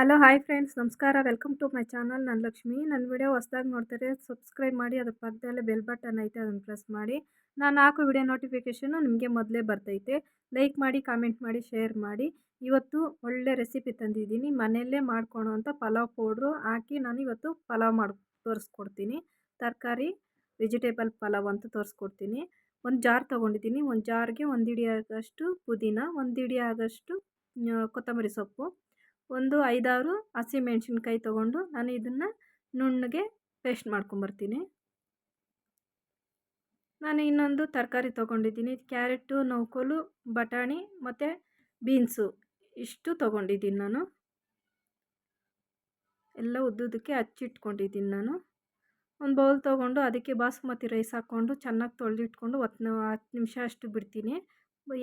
Hello, hi friends. ನಮಸ್ಕಾರ. Welcome to my channel. ನಾನು ಲಕ್ಷ್ಮಿ. ನನ್ನ ವಿಡಿಯೋ ಹೊಸ್ದಾಗಿ ನೋಡ್ತಾರೆ ಸಬ್ಸ್ಕ್ರೈಬ್ ಮಾಡಿ, ಅದ್ರ ಪಕ್ಕದಲ್ಲೇ ಬೆಲ್ ಬಟನ್ ಐತೆ, ಅದನ್ನು ಪ್ರೆಸ್ ಮಾಡಿ. ನಾನು ಹಾಕೋ ವಿಡಿಯೋ ನೋಟಿಫಿಕೇಷನು ನಿಮಗೆ ಮೊದಲೇ ಬರ್ತೈತೆ. ಲೈಕ್ ಮಾಡಿ, ಕಾಮೆಂಟ್ ಮಾಡಿ, ಶೇರ್ ಮಾಡಿ. ಇವತ್ತು ಒಳ್ಳೆ ರೆಸಿಪಿ ತಂದಿದ್ದೀನಿ. ಮನೆಯಲ್ಲೇ ಮಾಡ್ಕೊಳೋ ಅಂತ ಪಲಾವ್ ಪೌಡ್ರು ಹಾಕಿ ನಾನು ಇವತ್ತು ಪಲಾವ್ ಮಾಡಿ, ತೋರಿಸ್ಕೊಡ್ತೀನಿ. ತರಕಾರಿ, ವೆಜಿಟೇಬಲ್ ಪಲಾವ್ ಅಂತ ತೋರಿಸ್ಕೊಡ್ತೀನಿ. ಒಂದು ಜಾರ್ ತೊಗೊಂಡಿದ್ದೀನಿ. ಒಂದು ಜಾರ್ಗೆ ಒಂದು ಆಗೋಷ್ಟು ಪುದೀನ ಒಂದು ಆಗೋಷ್ಟು ಕೊತ್ತಂಬರಿ ಸೊಪ್ಪು. ಒಂದು ಐದಾರು ಹಸಿಮೆಣ್ಸಿನ್ಕಾಯಿ ತೊಗೊಂಡು ನಾನು ಇದನ್ನು ನುಣ್ಣಗೆ ಪೇಸ್ಟ್ ಮಾಡ್ಕೊಂಬರ್ತೀನಿ. ನಾನು ಇನ್ನೊಂದು ತರಕಾರಿ ತೊಗೊಂಡಿದ್ದೀನಿ. ಕ್ಯಾರೆಟು, ನೌಕೋಲು, ಬಟಾಣಿ ಮತ್ತು ಬೀನ್ಸು ಇಷ್ಟು ತೊಗೊಂಡಿದ್ದೀನಿ ನಾನು. ಎಲ್ಲ ಉದ್ದುದಕ್ಕೆ ಹಚ್ಚಿಟ್ಕೊಂಡಿದ್ದೀನಿ ನಾನು. ಒಂದು ಬೌಲ್ ತೊಗೊಂಡು ಅದಕ್ಕೆ ಬಾಸುಮತಿ ರೈಸ್ ಹಾಕ್ಕೊಂಡು ಚೆನ್ನಾಗಿ ತೊಳೆದಿಟ್ಕೊಂಡು ಹತ್ತು ಹತ್ತು ನಿಮಿಷ ಅಷ್ಟು ಬಿಡ್ತೀನಿ.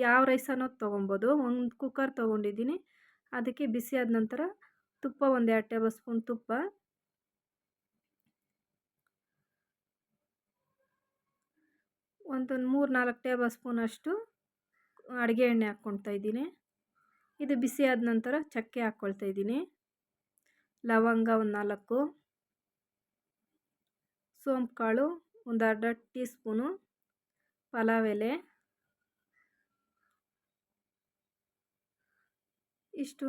ಯಾವ ರೈಸ್ ಅನ್ನೋದು ತೊಗೊಬೋದು. ಒಂದು ಕುಕ್ಕರ್ ತೊಗೊಂಡಿದ್ದೀನಿ. ಅದಕ್ಕೆ ಬಿಸಿ ಆದ ನಂತರ ತುಪ್ಪ ಒಂದು ಎರಡು ಟೇಬಲ್ ಸ್ಪೂನ್ ತುಪ್ಪ. ಒಂದೊಂದು ಮೂರು ನಾಲ್ಕು ಟೇಬಲ್ ಸ್ಪೂನ್ ಅಷ್ಟು ಅಡುಗೆ ಎಣ್ಣೆ ಹಾಕ್ಕೊಳ್ತಾ ಇದ್ದೀನಿ. ಇದು ಬಿಸಿ ಆದ ನಂತರ ಚಕ್ಕೆ ಹಾಕ್ಕೊಳ್ತಾ ಇದ್ದೀನಿ. ಲವಂಗ ಒಂದು ನಾಲ್ಕು. ಸೋಂಪು ಕಾಳು ಒಂದು ಅರ್ಧ ಟೀ ಸ್ಪೂನು ಪಲಾವ್ ಎಲೆ. ಇಷ್ಟೂ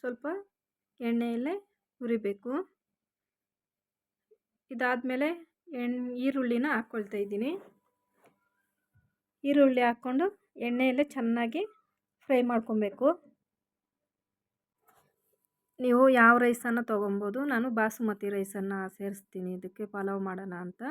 ಸ್ವಲ್ಪ ಎಣ್ಣೆಯಲ್ಲೇ ಹುರಿಬೇಕು. ಇದಾದಮೇಲೆ ಎಣ್ಣೆ ಈರುಳ್ಳಿನ ಹಾಕ್ಕೊಳ್ತಾ ಇದ್ದೀನಿ. ಈರುಳ್ಳಿ ಹಾಕ್ಕೊಂಡು ಎಣ್ಣೆಯಲ್ಲೇ ಚೆನ್ನಾಗಿ ಫ್ರೈ ಮಾಡ್ಕೊಬೇಕು. ನೀವು ಯಾವ ರೈಸನ್ನು ತೊಗೊಬೋದು, ನಾನು ಬಾಸುಮತಿ ರೈಸನ್ನು ಸೇರಿಸ್ತೀನಿ. ಇದಕ್ಕೆ ಪಲಾವ್ ಮಾಡೋಣ ಅಂತ.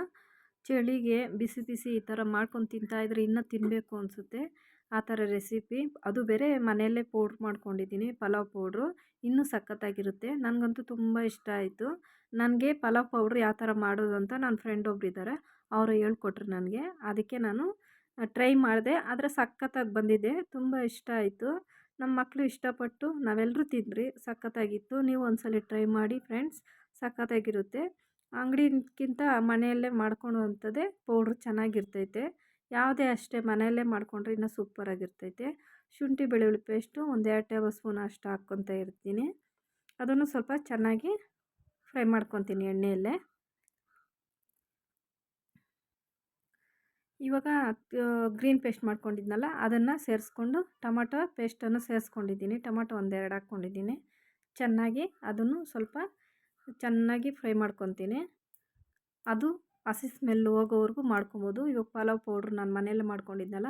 ಚಳಿಗೆ ಬಿಸಿ ಬಿಸಿ ಈ ಥರ ಮಾಡ್ಕೊಂಡು ತಿಂತಾಯಿದ್ರೆ ಇನ್ನೂ ತಿನ್ನಬೇಕು ಅನಿಸುತ್ತೆ. ಆ ಥರ ರೆಸಿಪಿ. ಅದು ಬೇರೆ ಮನೆಯಲ್ಲೇ ಪೌಡ್ರ್ ಮಾಡ್ಕೊಂಡಿದ್ದೀನಿ, ಪಲಾವ್ ಪೌಡ್ರು. ಇನ್ನೂ ಸಖತ್ತಾಗಿರುತ್ತೆ. ನನಗಂತೂ ತುಂಬ ಇಷ್ಟ ಆಯಿತು. ನನಗೆ ಪಲಾವ್ ಪೌಡ್ರ್ ಯಾವ ಥರ ಮಾಡೋದು ಅಂತ ನನ್ನ ಫ್ರೆಂಡ್ ಒಬ್ರು ಇದ್ದಾರೆ. ಅವರು ಹೇಳ್ಕೊಟ್ರು ನನಗೆ. ಅದಕ್ಕೆ ನಾನು ಟ್ರೈ ಮಾಡಿದೆ. ಆದರೆ ಸಖತ್ತಾಗಿ ಬಂದಿದೆ. ತುಂಬ ಇಷ್ಟ ಆಯಿತು. ನಮ್ಮ ಮಕ್ಕಳು ಇಷ್ಟಪಟ್ಟು ನಾವೆಲ್ಲರೂ ತಿಂದ್ರಿ ಸಖತ್ತಾಗಿತ್ತು. ನೀವು ಒಂದ್ಸಲ ಟ್ರೈ ಮಾಡಿ ಫ್ರೆಂಡ್ಸ್. ಸಖತ್ತಾಗಿರುತ್ತೆ. ಅಂಗಡಿಗಿಂತ ಮನೆಯಲ್ಲೇ ಮಾಡ್ಕೊಳುವಂಥದ್ದೇ ಪೌಡ್ರ್ ಚೆನ್ನಾಗಿರ್ತೈತೆ. ಯಾವುದೇ ಅಷ್ಟೇ ಮನೆಯಲ್ಲೇ ಮಾಡಿಕೊಂಡ್ರೆ ಇನ್ನೂ ಸೂಪರಾಗಿರ್ತೈತೆ. ಶುಂಠಿ, ಬೆಳ್ಳುಳ್ಳಿ ಪೇಸ್ಟು ಒಂದು ಎರಡು ಟೇಬಲ್ ಸ್ಪೂನ್ ಅಷ್ಟು ಹಾಕ್ಕೊತ ಇರ್ತೀನಿ. ಅದನ್ನು ಸ್ವಲ್ಪ ಚೆನ್ನಾಗಿ ಫ್ರೈ ಮಾಡ್ಕೊತೀನಿ ಎಣ್ಣೆಯಲ್ಲೇ. ಇವಾಗ ಗ್ರೀನ್ ಪೇಸ್ಟ್ ಮಾಡ್ಕೊಂಡಿದ್ನಲ್ಲ, ಅದನ್ನು ಸೇರಿಸ್ಕೊಂಡು ಟೊಮಟೊ ಪೇಸ್ಟನ್ನು ಸೇರಿಸ್ಕೊಂಡಿದ್ದೀನಿ. ಟೊಮಟೊ ಒಂದೆರಡು ಹಾಕ್ಕೊಂಡಿದ್ದೀನಿ. ಚೆನ್ನಾಗಿ ಅದನ್ನು ಸ್ವಲ್ಪ ಚೆನ್ನಾಗಿ ಫ್ರೈ ಮಾಡ್ಕೊತೀನಿ ಅದು ಹಸಿ ಸ್ಮೆಲ್ ಹೋಗೋವರೆಗೂ ಮಾಡ್ಕೊಬೋದು. ಇವಾಗ ಪಲಾವ್ ಪೌಡ್ರ್ ನಾನು ಮನೇಲಿ ಮಾಡ್ಕೊಂಡಿದ್ನಲ್ಲ,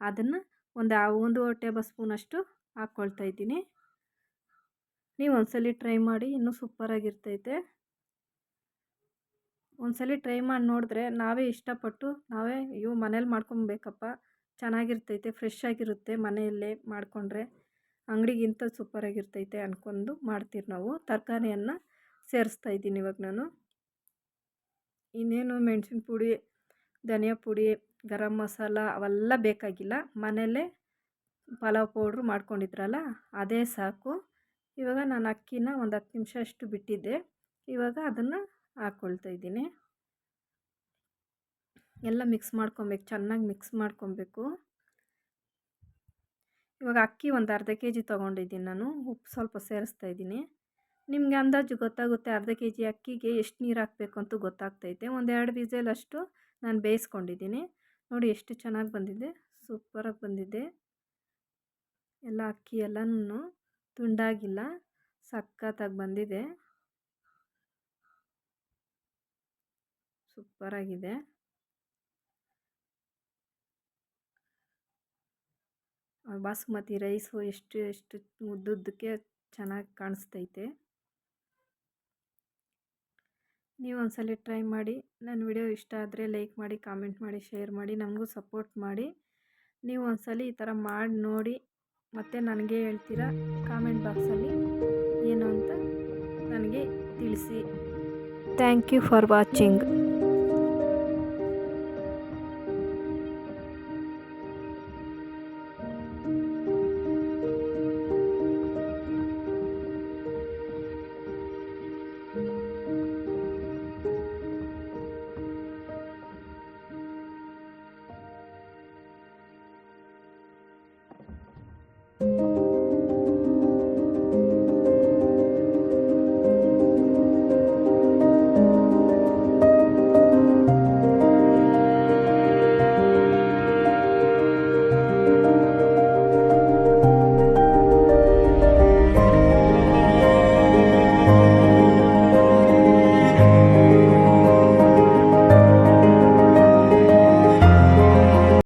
ಅದನ್ನು ಒಂದು ಒಂದು ಟೇಬಲ್ ಸ್ಪೂನಷ್ಟು ಹಾಕ್ಕೊಳ್ತಾ ಇದ್ದೀನಿ. ನೀವು ಒಂದ್ಸಲಿ ಟ್ರೈ ಮಾಡಿ, ಇನ್ನೂ ಸೂಪರಾಗಿರ್ತೈತೆ ಒಂದ್ಸಲ ಟ್ರೈ ಮಾಡಿ ನೋಡಿದ್ರೆ ನಾವೇ ಇಷ್ಟಪಟ್ಟು, ನಾವೇ ಅಯ್ಯೋ ಮನೇಲಿ ಮಾಡ್ಕೊಬೇಕಪ್ಪ, ಚೆನ್ನಾಗಿರ್ತೈತೆ ಫ್ರೆಶ್ ಆಗಿರುತ್ತೆ ಮನೆಯಲ್ಲೇ ಮಾಡಿಕೊಂಡ್ರೆ, ಅಂಗಡಿಗಿಂತ ಸೂಪರಾಗಿರ್ತೈತೆ ಅಂದ್ಕೊಂಡು ಮಾಡ್ತೀವಿ ನಾವು. ತರಕಾರಿಯನ್ನು ಸೇರಿಸ್ತಾ ಇದ್ದೀನಿ ಇವಾಗ ನಾನು. ಇನ್ನೇನು ಮೆಣಸಿನ ಪುಡಿ, ಧನಿಯಾ ಪುಡಿ, ಗರಂ ಮಸಾಲ ಅವೆಲ್ಲ ಬೇಕಾಗಿಲ್ಲ. ಮನೆಯಲ್ಲೇ ಪಲಾವ್ ಪೌಡ್ರು ಮಾಡ್ಕೊಂಡಿದ್ರಲ್ಲ, ಅದೇ ಸಾಕು. ಇವಾಗ ನಾನು ಅಕ್ಕಿನ ಒಂದು ಹತ್ತು ನಿಮಿಷ ಅಷ್ಟು ಬಿಟ್ಟಿದ್ದೆ. ಇವಾಗ ಅದನ್ನು ಹಾಕ್ಕೊಳ್ತಾ ಇದ್ದೀನಿ. ಎಲ್ಲ ಮಿಕ್ಸ್ ಮಾಡ್ಕೊಬೇಕು, ಚೆನ್ನಾಗಿ ಮಿಕ್ಸ್ ಮಾಡ್ಕೊಬೇಕು. ಇವಾಗ ಅಕ್ಕಿ ಒಂದು ಅರ್ಧ ಕೆ ಜಿ ತೊಗೊಂಡಿದ್ದೀನಿ ನಾನು, ಉಪ್ಪು ಸ್ವಲ್ಪ ಸೇರಿಸ್ತಾ ಇದ್ದೀನಿ. ನಿಮಗೆ ಅಂದಾಜು ಗೊತ್ತಾಗುತ್ತೆ ಅರ್ಧ ಕೆ ಜಿ ಅಕ್ಕಿಗೆ ಎಷ್ಟು ನೀರು ಹಾಕಬೇಕು ಅಂತ ಗೊತ್ತಾಗ್ತೈತೆ. ಒಂದೆರಡು ವಿಸೇಲಷ್ಟು ನಾನು ಬೇಯಿಸ್ಕೊಂಡಿದ್ದೀನಿ. ನೋಡಿ ಎಷ್ಟು ಚೆನ್ನಾಗಿ ಬಂದಿದೆ. ಸೂಪರಾಗಿ ಬಂದಿದೆ. ಎಲ್ಲ ಅಕ್ಕಿ ಎಲ್ಲನೂ ತುಂಡಾಗಿಲ್ಲ. ಸಖತ್ತಾಗಿ ಬಂದಿದೆ. ಸೂಪರಾಗಿದೆ ಬಾಸುಮತಿ ರೈಸು ಎಷ್ಟು ಎಷ್ಟು ಉದ್ದುದ್ದಕ್ಕೆ ಚೆನ್ನಾಗಿ ಕಾಣಿಸ್ತೈತೆ. ನೀವು ಒಂದ್ಸಲ ಟ್ರೈ ಮಾಡಿ. ನನ್ನ ವಿಡಿಯೋ ಇಷ್ಟ ಆದರೆ ಲೈಕ್ ಮಾಡಿ, ಕಾಮೆಂಟ್ ಮಾಡಿ, ಶೇರ್ ಮಾಡಿ, ನಮಗೂ ಸಪೋರ್ಟ್ ಮಾಡಿ. ನೀವು ಒಂದ್ಸಲ ಈ ಥರ ಮಾಡಿ ನೋಡಿ. ಮತ್ತು ನನಗೆ ಹೇಳ್ತೀರಾ ಕಾಮೆಂಟ್ ಬಾಕ್ಸಲ್ಲಿ ಏನು ಅಂತ ನನಗೆ ತಿಳಿಸಿ. Thank you for watching.